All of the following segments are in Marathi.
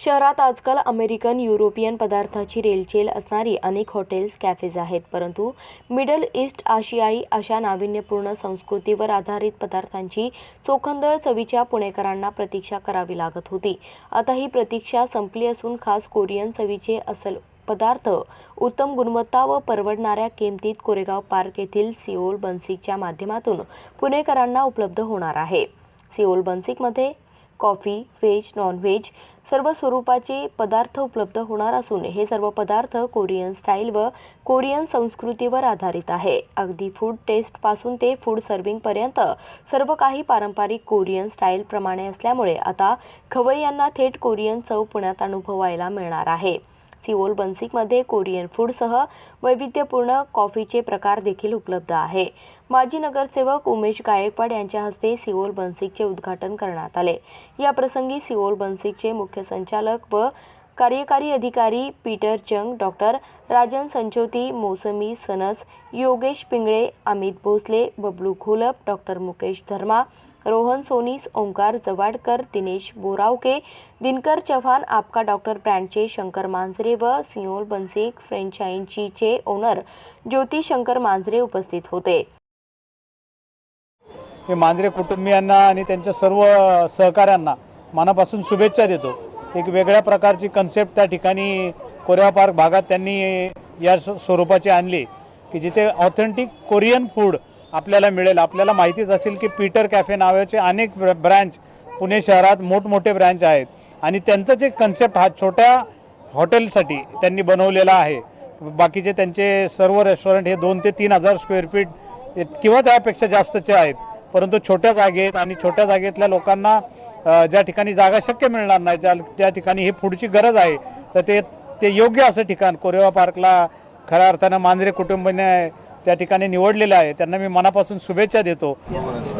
शहरात आजकाल अमेरिकन युरोपियन पदार्थाची रेलचेल असणारी अनेक हॉटेल्स कॅफेज आहेत. परंतु मिडल ईस्ट आशियाई अशा नाविन्यपूर्ण संस्कृतीवर आधारित पदार्थांची चोखंदळ चवीच्या पुणेकरांना प्रतीक्षा करावी लागत होती. आता ही प्रतीक्षा संपली असून खास कोरियन चवीचे असल पदार्थ उत्तम गुणवत्ता व परवडणाऱ्या किमतीत कोरेगाव पार्क येथील सिओल बन्सिकच्या माध्यमातून पुणेकरांना उपलब्ध होणार आहे. सिओल बन्सिकमध्ये कॉफी व्हेज नॉनव्हेज सर्व स्वरूपाचे पदार्थ उपलब्ध होणार असून हे सर्व पदार्थ कोरियन स्टाईल व कोरियन संस्कृतीवर आधारित आहे. अगदी फूड टेस्टपासून ते फूड सर्व्हिंगपर्यंत सर्व काही पारंपरिक कोरियन स्टाईलप्रमाणे असल्यामुळे आता खवय्यांना थेट कोरियन चव पुण्यात अनुभवायला मिळणार आहे. सिओल बन्सिकमध्ये कोरियन फूडसह वैविध्यपूर्ण कॉफीचे प्रकार देखील उपलब्ध आहे. माजी नगरसेवक उमेश गायकवाड यांच्या हस्ते सिओल बन्सिकचे उद्घाटन करण्यात आले. या प्रसंगी सिओल बन्सिकचे मुख्य संचालक व कार्यकारी अधिकारी पीटर चंग doctor Rajan Sancheti Mosami Sanas Yogesh Pingale Amit Bhosale Bablu Gholap doctor Mukesh Dharma Rohan Sonis Omkar Jawadkar Dinesh Borawake Dinkar Chavan Aapka doctor ब्रँडचे शंकर मांजरे व सिओल बन्सिक फ्रेंचायझीचे ओनर ज्योती शंकर मांजरे उपस्थित होते. मी मांजरे कुटुंबियांना आणि त्यांच्या सर्व सहकाऱ्यांना मनापासून शुभेच्छा देतो. एक वेगळ्या प्रकारची कन्सेप्ट त्या ठिकाणी कोरिया पार्क भागात त्यांनी या स्व- स्वरूपाची आणली की जिथे ऑथेंटिक कोरियन फूड आपल्याला मिळेल. आपल्याला माहितीच असेल की पीटर कॅफे नावाचे अनेक ब्र- ब्रँच पुणे शहरात मोठमोठे ब्रँच आहेत. आणि त्यांचंच एक कन्सेप्ट हा छोट्या हॉटेलसाठी त्यांनी बनवलेला आहे. बाकीचे त्यांचे सर्व रेस्टॉरंट हे दोन ते तीन हजार स्क्वेअर फीट किंवा त्यापेक्षा जास्तचे आहेत. परंतु छोट्या जागेत आणि छोट्या जागेतल्या लोकांना ज्या ठिकाणी जागा शक्य मिळणार नाही ज्या त्या ठिकाणी ही पुढची गरज आहे तर ते ते योग्य असं ठिकाण कोरेवा पार्कला खऱ्या अर्थानं मांजरे कुटुंबाने त्या ठिकाणी निवडलेलं आहे. त्यांना मी मनापासून शुभेच्छा देतो.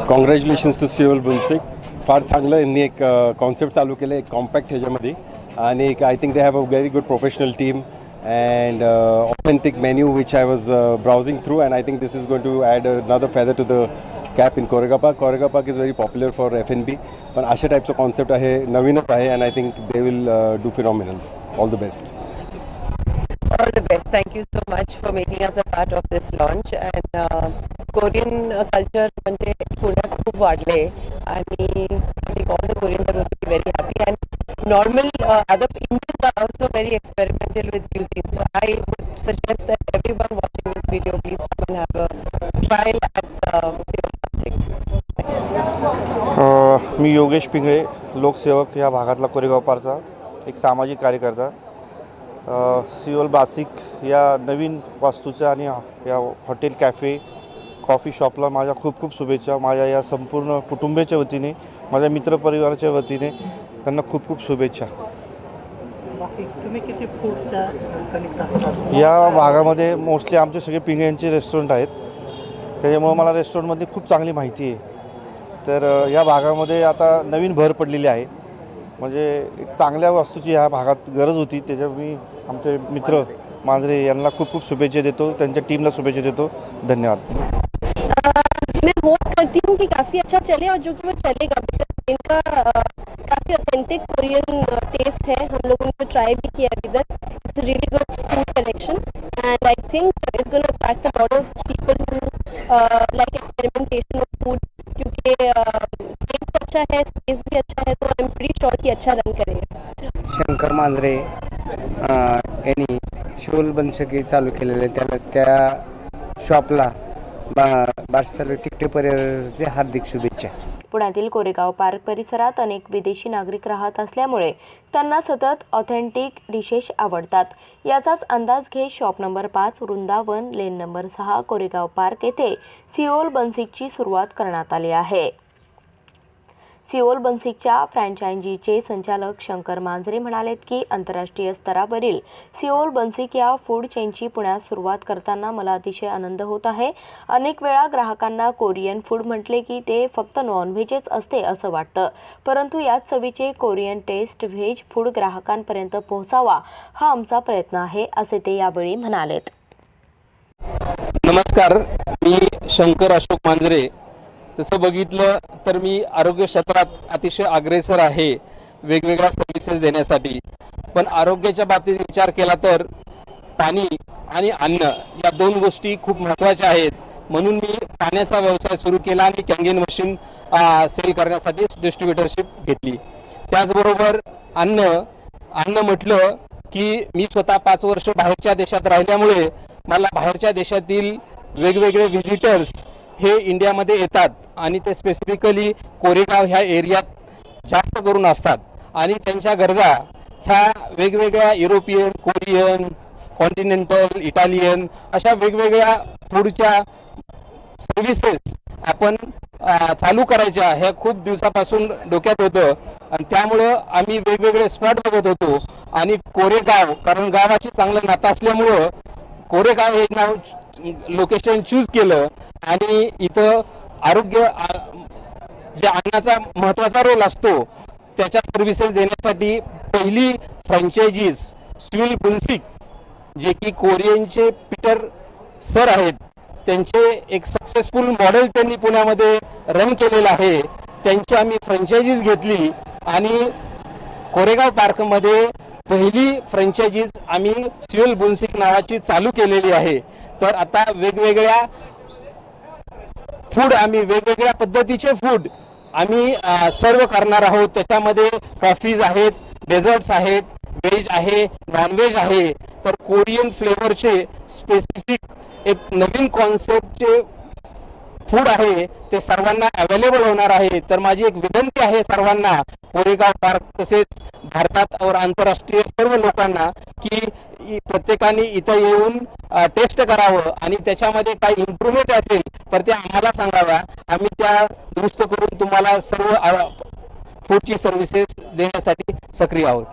कॉंग्रॅच्युलेशन्स टू सिओल बुलसिक फार चांगलं यांनी एक कॉन्सेप्ट चालू केलं एक कॉम्पॅक्ट ह्याच्यामध्ये. आणि एक I think they have a very good professional team and authentic menu which I was browsing through and I think this is going to add another feather to the cap in Koregaon Park Koregaon Park is very popular for F N B पण अशा टाईपचं कॉन्सेप्ट आहे नवीनच आहे and I think they will do phenomenal all the best all the best. Thank you so much for making us a part of this launch. And Korean culture म्हणजे पुण्यात खूप वाढले आणि all the Korean will be very happy and normal other Indians are also very experimental with cuisine so I would suggest that everyone watching this video please come and have a trial at मी योगेश पिंगळे लोकसेवक या भागातला कोरेगाव पारचा एक सामाजिक कार्यकर्ता सिओल बासिक या नवीन वास्तूच्या आणि या हॉटेल कॅफे कॉफी शॉपला माझ्या खूप खूप शुभेच्छा. माझ्या या संपूर्ण कुटुंबाच्या वतीने माझ्या मित्रपरिवाराच्या वतीने त्यांना खूप खूप शुभेच्छा. या भागामध्ये मोस्टली आमचे सगळे पिंगळ्यांचे रेस्टॉरंट आहेत. त्याच्यामुळं मला रेस्टॉरंटमधली खूप चांगली माहिती आहे. तर या भागामध्ये आता नवीन भर पडलेली आहे. म्हणजे एक चांगल्या वस्तूची ह्या भागात गरज होती. त्याच्या मी आमचे मित्र मांजरे यांना खूप खूप शुभेच्छा देतो. त्यांच्या टीमला शुभेच्छा देतो. धन्यवाद. मैं होप करती हूँ कि काफ़ी अच्छा चले और जो कि वो चलेगा। बिकॉज इनका काफ़ी ऑथेंटिक कोरियन टेस्ट है। हम लोगों ने ट्राई भी किया अभी इधर। It's really good food collection and I think it's gonna attract a lot of people who like experimentation of food कि टेस्ट अच्छा है स्पेस भी अच्छा है तो आई एम प्री श्योर कि अच्छा रन करेगा। शंकर मांजरे यांनी शोल बनसकी चालू केलेले त्याला त्या शॉपला बा बारसाल तिकटे परिवाराचे हार्दिक शुभेच्छा. पुण्यातील कोरेगाव पार्क परिसरात अनेक विदेशी नागरिक राहत असल्यामुळे त्यांना सतत ऑथेंटिक डिशेस आवडतात. याचाच अंदाज घेत शॉप नंबर पाच वृंदावन लेन नंबर सहा कोरेगाव पार्क येथे सिओल बन्सिकची सुरुवात करण्यात आली आहे. सिओल बन्सिकच्या फ्रँचायझीचे संचालक शंकर मांजरे म्हणालेत की आंतरराष्ट्रीय स्तरावरील सिओल बन्सिक या फूड चेनची पुण्यात सुरुवात करताना मला अतिशय आनंद होत आहे. अनेक वेळा ग्राहकांना कोरियन फूड म्हटले की ते फक्त नॉनव्हेजच असते असं वाटतं. परंतु याच चवीचे कोरियन टेस्ट व्हेज फूड ग्राहकांपर्यंत पोहोचावा हा आमचा प्रयत्न आहे असे ते यावेळी म्हणालेत. नमस्कार मी शंकर अशोक मांजरे तसं बघितलं तर मी आरोग्य क्षेत्रात अतिशय अग्रेसर आहे वेगवेगळ्या सर्व्हिसेस देण्यासाठी. पण आरोग्याच्या बाबतीत विचार केला तर पाणी आणि अन्न या दोन गोष्टी खूप महत्त्वाच्या आहेत. म्हणून मी पाण्याचा व्यवसाय सुरू केला आणि कॅंगेन मशीन सेल करण्यासाठी डिस्ट्रीब्युटरशिप घेतली. त्याचबरोबर अन्न अन्न म्हटलं की मी स्वतः पाच वर्ष बाहेरच्या देशात राहिल्यामुळे मला बाहेरच्या देशातील वेगवेगळे व्हिजिटर्स हे इंडियामध्ये येतात आणि ते स्पेसिफिकली कोरेगाव ह्या एरियात जास्त करून असतात. आणि त्यांच्या गरजा ह्या वेगवेगळ्या युरोपियन कोरियन कॉन्टिनेंटल इटालियन अशा वेगवेगळ्या फूडच्या सर्व्हिसेस आपण चालू करायच्या ह्या खूप दिवसापासून डोक्यात होतं. आणि त्यामुळं आम्ही वेगवेगळे स्पॉट बघत होतो. आणि कोरेगाव कारण गावाची चांगलं नातं असल्यामुळं कोरेगाव हे नाव लोकेशन चूज केलं आणि इथं आरोग्य जे अन्नाचा महत्त्वाचा रोल असतो त्याच्या सर्व्हिसेस देण्यासाठी पहिली फ्रँचायझीज स्विल बुन्सिक जे की कोरियनचे पीटर सर आहेत त्यांचे एक सक्सेसफुल मॉडेल त्यांनी पुण्यामध्ये रन केलेलं आहे. त्यांची आम्ही फ्रँचायझीज घेतली आणि कोरेगाव पार्कमध्ये पहिली फ्रँचायझीज आम्ही सिव्हिल बुन्सिक नावाची चालू केलेली आहे. तर आता वेगवेगळ्या फूड आम्ही वेगवेगळ्या पद्धतीचे फूड आम्ही सर्व करणार आहोत. त्याच्यामध्ये कॉफीज आहेत डेझर्ट्स आहेत व्हेज आहे नॉनव्हेज आहे. तर कोरियन फ्लेवरचे स्पेसिफिक एक नवीन कॉन्सेप्टचे फूड आहे ते सर्वांना अवेलेबल होणार आहे. तर माझी एक विनंती आहे सर्वांना कोरेगाव पार्क तसेच भारतात और आंतरराष्ट्रीय सर्व लोकांना की प्रत्येकाने इथं येऊन टेस्ट करावं आणि त्याच्यामध्ये काही इम्प्रुव्हमेंट असेल तर ते आम्हाला सांगाव्या आम्ही त्या दुरुस्त करून तुम्हाला सर्व फूडची सर्व्हिसेस देण्यासाठी सक्रिय आहोत.